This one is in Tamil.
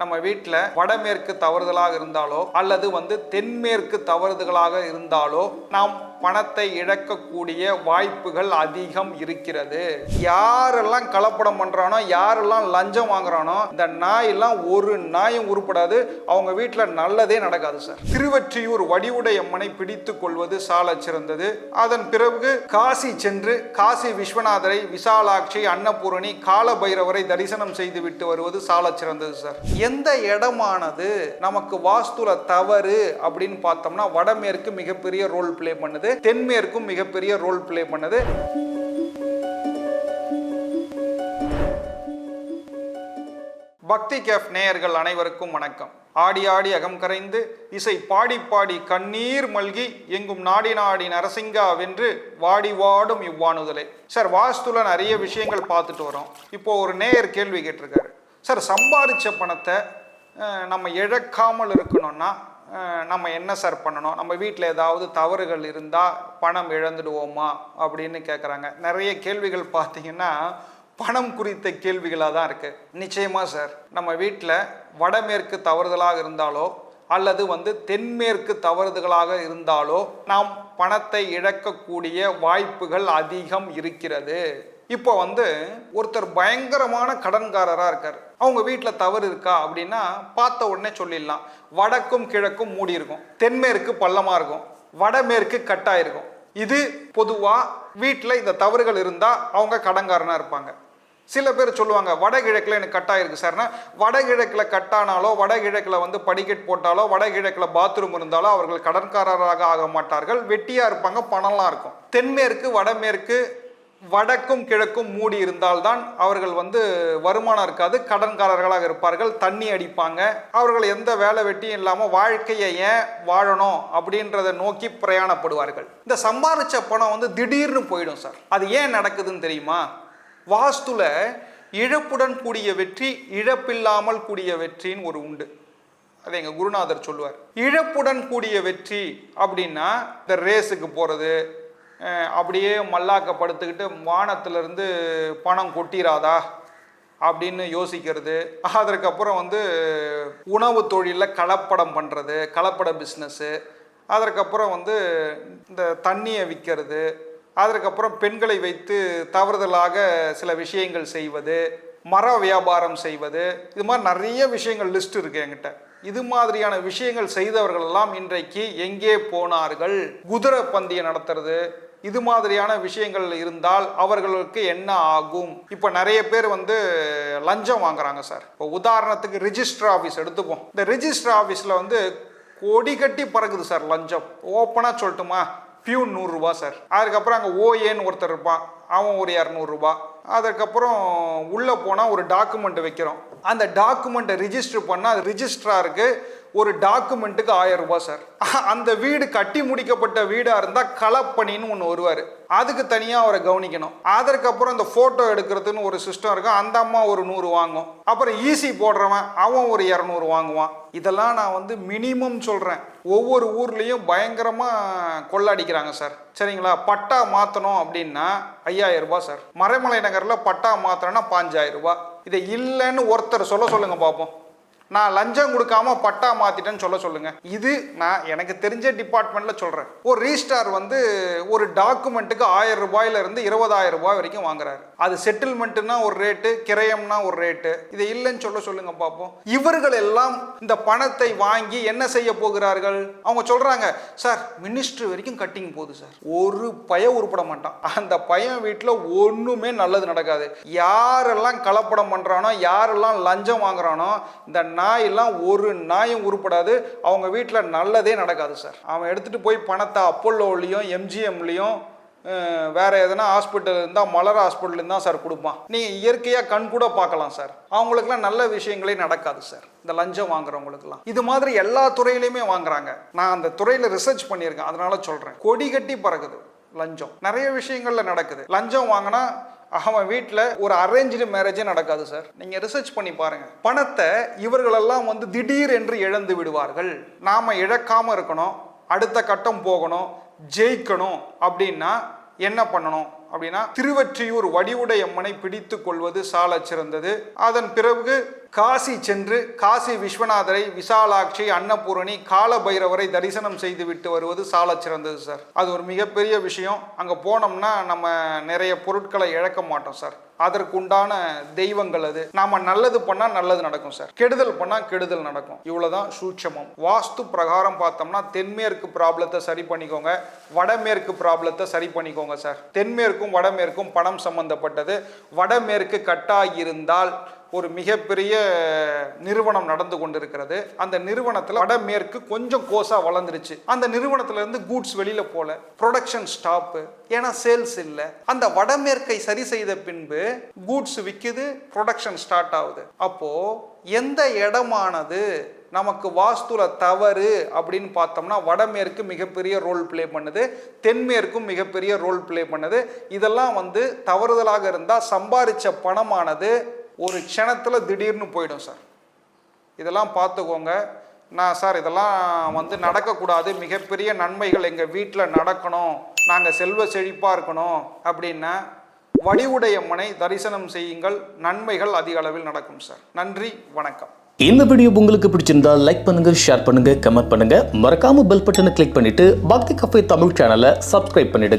நம்ம வீட்டில் வடமேற்கு தவறுதலாக இருந்தாலோ அல்லது வந்து தென்மேற்கு தவறுதலாக இருந்தாலோ நாம் பணத்தை இழக்கக்கூடிய வாய்ப்புகள் அதிகம் இருக்கிறது. யாரெல்லாம் கலப்படம் பண்றானோ யாரெல்லாம் லஞ்சம் வாங்குறானோ இந்த நாயெல்லாம் ஒரு நாயும் உருப்படாது. அவங்க வீட்டில் நல்லதே நடக்காது சார். திருவற்றியூர் வடிவுடை அம்மனை பிடித்து கொள்வது சால சிறந்தது. அதன் பிறகு காசி சென்று காசி விஸ்வநாதரை விசாலாட்சி அன்னபூரணி கால பைரவரை தரிசனம் செய்து விட்டு வருவது சால சிறந்தது சார். எந்த இடமானது நமக்கு வாஸ்துல தவறு அப்படின்னு பார்த்தோம்னா வடமேற்கு மிகப்பெரிய ரோல் ப்ளே பண்ணுது. தென்மேற்கும் மிகப்பெரிய ரோல் ப்ளே பண்ணது. பக்தி கேஃப் நேயர்கள் அனைவருக்கும் வணக்கம். ஆடி ஆடி அகம் கரைந்து இசை பாடி பாடி கண்ணீர் மல்கி எங்கும் நாடி நாடி நரசிங்கா வென்று வாடி வாடும் இவ்வானுதலை. சார் வாஸ்துல நிறைய விஷயங்கள் பார்த்துட்டு வரோம். இப்போ ஒரு நேயர் கேள்வி கேட்டிருக்காரு. சார் சம்பாதிச்ச பணத்தை நம்ம இழக்காமல் இருக்கணும்னா நம்ம என்ன சார் பண்ணணும்? நம்ம வீட்டில் ஏதாவது தவறுகள் இருந்தால் பணம் இழந்துடுவோமா? அப்படின்னு கேட்குறாங்க நிறைய கேள்விகள் பார்த்தீங்கன்னா பணம் குறித்த கேள்விகளாக தான் இருக்குது நிச்சயமாக சார் நம்ம வீட்டில் வடமேற்கு தவறுதலாக இருந்தாலோ அல்லது வந்து தென்மேற்கு தவறுதலாக இருந்தாலோ நாம் பணத்தை இழக்கக்கூடிய வாய்ப்புகள் அதிகம் இருக்கிறது. இப்போ வந்து ஒருத்தர் பயங்கரமான கடன்காரராக இருக்கார். அவங்க வீட்டில் தவறு இருக்கா அப்படின்னா பார்த்த உடனே சொல்லிடலாம். வடக்கும் கிழக்கும் மூடி இருக்கும். தென்மேற்கு பள்ளமாக இருக்கும். வடமேற்கு கட்டாயிருக்கும். இது பொதுவாக வீட்டில் இந்த தவறுகள் இருந்தால் அவங்க கடன்காரனாக இருப்பாங்க. சில பேர் சொல்லுவாங்க வடகிழக்கில் எனக்கு கட்டாயிருக்கு சார்னா வடகிழக்கில் கட்டானாலோ வடகிழக்கில் வந்து படிக்கட் போட்டாலோ வடகிழக்கில் பாத்ரூம் இருந்தாலோ அவர்கள் கடன்காரராக ஆக மாட்டார்கள். வெட்டியாக இருப்பாங்க பணம்லாம் இருக்கும். தென்மேற்கு வடமேற்கு வடக்கும் கிழக்கும் மூடி இருந்தால்தான் அவர்கள் வந்து வருமானம் இருக்காது கடன்காரர்களாக இருப்பார்கள் தண்ணி அடிப்பாங்க. அவர்கள் எந்த வேலை வெட்டியும் இல்லாமல் வாழ்க்கையை ஏன் வாழணும் அப்படின்றத நோக்கி பிரயாணப்படுவார்கள். இந்த சம்பாதிச்ச பணம் வந்து திடீர்னு போயிடும் சார் அது ஏன் நடக்குதுன்னு தெரியுமா? வாஸ்துல இழப்புடன் கூடிய வெற்றி இழப்பில்லாமல் கூடிய வெற்றின்னு ஒரு உண்டு. அது எங்கள் குருநாதர் சொல்லுவார். இழப்புடன் கூடிய வெற்றி அப்படின்னா இந்த ரேஸுக்கு போகிறது அப்படியே மல்லாக்க படுத்துக்கிட்டு வானத்திலிருந்து பணம் கொட்டிராதா அப்படின்னு யோசிக்கிறது. அதற்கப்புறம் வந்து உணவு தொழிலில் கலப்படம் பண்ணுறது கலப்பட பிஸ்னஸ்ஸு அதற்கப்புறம் வந்து இந்த தண்ணியை விற்கிறது அதற்கப்புறம் பெண்களை வைத்து தவறுதலாக சில விஷயங்கள் செய்வது மர வியாபாரம் செய்வது இது மாதிரி நிறைய விஷயங்கள் லிஸ்ட் இருக்குது என்கிட்ட. இது மாதிரியான விஷயங்கள் செய்தவர்கள் எல்லாம் இன்றைக்கு எங்கே போனார்கள்? குதிரை பந்தயம் நடத்துறது இது மாதிரியான விஷயங்கள் இருந்தால் அவர்களுக்கு என்ன ஆகும்? இப்போ நிறைய பேர் வந்து லஞ்சம் வாங்குறாங்க சார். இப்போ உதாரணத்துக்கு ரிஜிஸ்டர் ஆஃபீஸ் எடுத்துப்போம். இந்த ரிஜிஸ்டர் ஆஃபீஸில் வந்து கொடி கட்டி பறக்குது சார் லஞ்சம். ஓப்பனாக சொல்லட்டுமா? பியூன் நூறுரூவா சார். அதுக்கப்புறம் அங்கே ஓஏன்னு ஒருத்தர் இருப்பான். அவன் ஒரு இரநூறுபா அதுக்கப்புறம் உள்ளே போனால் ஒரு டாக்குமெண்ட் வைக்கிறோம். அந்த டாக்குமெண்ட்டை ரிஜிஸ்டர் பண்ணால் அது ரிஜிஸ்டராக இருக்குது ஒரு டாக்குமெண்ட்டுக்கு ஆயிரம் ரூபாய் சார். அந்த வீடு கட்டி முடிக்கப்பட்ட வீடாக இருந்தால் களப்பணின்னு ஒன்று வருவார். அதுக்கு தனியாக அவரை கவனிக்கணும். அதற்கப்புறம் இந்த ஃபோட்டோ எடுக்கிறதுன்னு ஒரு சிஸ்டம் இருக்கும். அந்த அம்மா ஒரு நூறு வாங்கும். அப்புறம் ஈசி போடுறவன் அவன் ஒரு இரநூறு வாங்குவான். இதெல்லாம் நான் வந்து மினிமம் சொல்கிறேன் ஒவ்வொரு ஊர்லேயும் பயங்கரமாக கொள்ளடிக்கிறாங்க சார். சரிங்களா? பட்டா மாற்றணும் அப்படின்னா ஐயாயிரம் ரூபாய் சார். மறைமலை நகரில் பட்டா மாற்றணும்னா பாஞ்சாயிரம் ரூபாய். இதை இல்லைன்னு ஒருத்தர் சொல்ல சொல்லுங்கள் பார்ப்போம் நான் லஞ்சம் கொடுக்காம பட்டா மாத்திட்டேன்னு சொல்ல சொல்லுங்க. இது நான் எனக்கு தெரிஞ்ச டிபார்ட்மெண்ட்ல சொல்றேன். ஒரு ரீஸ்டார் வந்து ஒரு டாக்குமெண்ட்டுக்கு ஆயிரம் ரூபாயில இருந்து இருபதாயிரம் ரூபாய் வரைக்கும் வாங்குறாரு. அது செட்டில்மெண்ட்னா ஒரு ரேட்டு கிரயம்னா ஒரு ரேட்டு இது இல்லைன்னு சொல்ல சொல்லுங்க பார்ப்போம் இவர்கள் எல்லாம் இந்த பணத்தை வாங்கி என்ன செய்ய போகிறார்கள்? அவங்க சொல்றாங்க சார் மினிஸ்டர் வரைக்கும் கட்டிங் போகுது சார். ஒரு பய உருப்பட மாட்டான். அந்த பையன் வீட்டில் ஒண்ணுமே நல்லது நடக்காது. யாரெல்லாம் கலப்படம் பண்றானோ யாரெல்லாம் லஞ்சம் வாங்குறானோ இந்த நாயெல்லாம் ஒரு நாயும் உருப்படாது. அவங்க வீட்டில் நல்லதே நடக்காது சார். அவன் எடுத்துகிட்டு போய் பணத்தை அப்போலோலையும் எம்ஜிஎம்லேயும் வேற எதனா ஹாஸ்பிட்டல் இருந்தால் மலர் ஹாஸ்பிட்டல் தான் சார் கொடுப்பான். நீங்கள் இயற்கையாக கண் கூட பார்க்கலாம் சார். அவங்களுக்குலாம் நல்ல விஷயங்களே நடக்காது சார். இந்த லஞ்சம் வாங்குறவங்களுக்குலாம் இது மாதிரி எல்லா துறையிலையுமே வாங்குறாங்க. நான் அந்த துறையில் ரிசர்ச் பண்ணியிருக்கேன். அதனால சொல்கிறேன் கொடி கட்டி பறக்குது லஞ்சம். நிறைய விஷயங்கள்ல நடக்குது. லஞ்சம் வாங்கினா அவன் வீட்டில் ஒரு அரேஞ்சு மேரேஜே நடக்காது சார் நீங்கள் ரிசர்ச் பண்ணி பாருங்க. பணத்தை இவர்களெல்லாம் வந்து திடீர் என்று இழந்து விடுவார்கள். நாம் இழக்காமல் இருக்கணும். அடுத்த கட்டம் போகணும். ஜெயிக்கணும். அப்படின்னா என்ன பண்ணணும்? அப்படின்னா திருவற்றியூர் வடிவுடையம்மனை பிடித்து கொள்வது சால சிறந்தது அதன் பிறகு காசி சென்று காசி விஸ்வநாதரை விசாலாட்சி அன்னபூரணி காலபைரவரை தரிசனம் செய்து விட்டு வருவது சால சிறந்தது சார். அது ஒரு மிகப்பெரிய விஷயம். அங்கே போனோம்னா நம்ம நிறைய பொருட்களை இழக்க மாட்டோம் சார். அதற்குண்டான தெய்வங்கள் அது. நாம நல்லது பண்ணா நல்லது நடக்கும் சார். கெடுதல் பண்ணா கெடுதல் நடக்கும். இவ்வளவுதான் சூட்சமம். வாஸ்து பிரகாரம் பார்த்தோம்னா தென்மேற்கு ப்ராப்ளத்தை சரி பண்ணிக்கோங்க. வடமேற்கு ப்ராப்ளத்தை சரி பண்ணிக்கோங்க சார். தென்மேற்கும் வடமேற்கும் பணம் சம்பந்தப்பட்டது. வடமேற்கு கட்டாக இருந்தால் ஒரு மிகப்பெரிய நிறுவனம் நடந்து கொண்டிருக்கிறது. அந்த நிறுவனத்தில் வடமேற்கு கொஞ்சம் கோஸாக வளர்ந்துருச்சு. அந்த நிறுவனத்திலேருந்து கூட்ஸ் வெளியில் போல ப்ரொடக்ஷன் ஸ்டாப்பு ஏன்னா சேல்ஸ் இல்லை. அந்த வடமேற்கை சரி செய்த பின்பு கூட்ஸ் விற்குது ப்ரொடக்ஷன் ஸ்டார்ட் ஆகுது. அப்போ எந்த இடமானது நமக்கு வாஸ்துல தவறு அப்படின்னு பார்த்தோம்னா வடமேற்கு மிகப்பெரிய ரோல் ப்ளே பண்ணுது தென்மேற்கும் மிகப்பெரிய ரோல் ப்ளே பண்ணுது. இதெல்லாம் வந்து தவறுதலாக இருந்தால் சம்பாதிச்ச பணமானது ஒரு க்ஷணத்தில் திடீர்னு போயிடும் சார். இதெல்லாம் பார்த்துக்கோங்க. நான் சார் இதெல்லாம் வந்து நடக்கக்கூடாது. மிகப்பெரிய நன்மைகள் எங்கள் வீட்டில் நடக்கணும். நாங்கள் செல்வ செழிப்பாக இருக்கணும் அப்படின்னா வடிவுடையம்மனை தரிசனம் செய்யுங்கள். நன்மைகள் அதிக அளவில் நடக்கும் சார். நன்றி வணக்கம். இந்த வீடியோ உங்களுக்கு பிடிச்சிருந்தா லைக் பண்ணுங்க ஷேர் பண்ணுங்க கமெண்ட் பண்ணுங்க. மறக்காம பெல் பட்டனை கிளிக் பண்ணிட்டு பக்தி கஃபே தமிழ் சேனலை சப்ஸ்கிரைப் பண்ணிடுங்க.